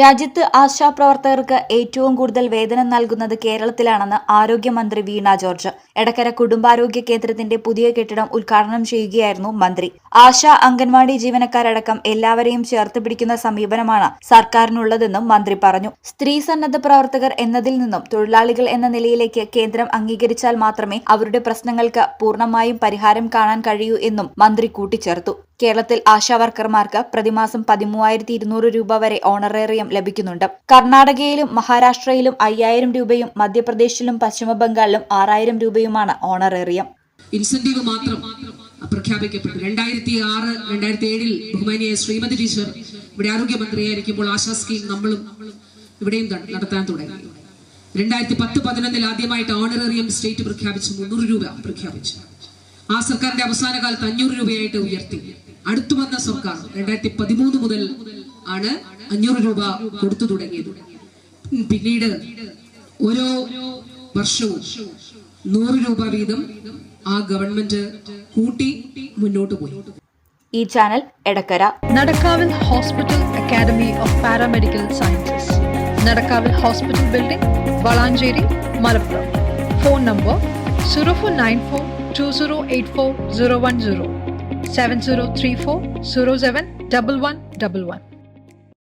രാജ്യത്ത് ആശാപ്രവർത്തകർക്ക് ഏറ്റവും കൂടുതൽ വേതനം നൽകുന്നത് കേരളത്തിലാണെന്ന് ആരോഗ്യമന്ത്രി വീണ ജോർജ്. എടക്കര കുടുംബാരോഗ്യ കേന്ദ്രത്തിന്റെ പുതിയ കെട്ടിടം ഉദ്ഘാടനം ചെയ്യുകയായിരുന്നു മന്ത്രി. ആശ അംഗൻവാടി ജീവനക്കാരടക്കം എല്ലാവരെയും ചേർത്ത് പിടിക്കുന്ന സമീപനമാണ് സർക്കാരിനുള്ളതെന്നും മന്ത്രി പറഞ്ഞു. സ്ത്രീ സന്നദ്ധ പ്രവർത്തകർ എന്നതിൽ നിന്നും തൊഴിലാളികൾ എന്ന നിലയിലേക്ക് കേന്ദ്രം അംഗീകരിച്ചാൽ മാത്രമേ അവരുടെ പ്രശ്നങ്ങൾക്ക് പൂർണമായും പരിഹാരം കാണാൻ കഴിയൂ എന്നും മന്ത്രി കൂട്ടിച്ചേർത്തു. കേരളത്തിൽ ആശാവർക്കർമാർക്ക് പ്രതിമാസം പതിമൂവായിരത്തി ഇരുന്നൂറ് രൂപ വരെ ഓണറേറിയം ലഭിക്കുന്നുണ്ട്. കർണാടകയിലും മഹാരാഷ്ട്രയിലും അയ്യായിരം രൂപയും മധ്യപ്രദേശിലും പശ്ചിമബംഗാളിലും ആറായിരം രൂപയുമാണ് ഓണറേറിയം. ഇൻസെന്റീവ് മാത്രം പ്രഖ്യാപിക്കപ്പെട്ടു രണ്ടായിരത്തി ആറ് രണ്ടായിരത്തി ഏഴിൽ ബഹുമാനിയായ ശ്രീമതി ടീച്ചർ ഇവിടെ ആരോഗ്യമന്ത്രിയായിരിക്കുമ്പോൾ ആശാ സ്കീം നമ്മളും ഇവിടെയും നടത്താൻ തുടങ്ങി. രണ്ടായിരത്തി പത്ത് പതിനൊന്നിൽ ആദ്യമായിട്ട് ഓണറേറിയം സ്റ്റേറ്റ് പ്രഖ്യാപിച്ചു മുന്നൂറ് രൂപ പ്രഖ്യാപിച്ചു. ആ സർക്കാരിന്റെ അവസാന കാലത്ത് അഞ്ഞൂറ് രൂപയായിട്ട് ഉയർത്തി. അടുത്തു വന്ന സർക്കാർ രണ്ടായിരത്തി പതിമൂന്ന് മുതൽ ആണ് അഞ്ഞൂറ് രൂപ കൊടുത്തു തുടങ്ങിയത്. പിന്നീട് ഓരോ വർഷവും നൂറ് രൂപ വീതം ആ ഗവൺമെന്റ് കൂട്ടി മുന്നോട്ട് പോയി. ഈ channel Edakkara. Nadakkavil hospital academy of paramedical sciences. Nadakkavil hospital building Valanchery Malappuram. Phone number zero four nine four two zero eight four zero one zero seven zero three four zero seven double one double one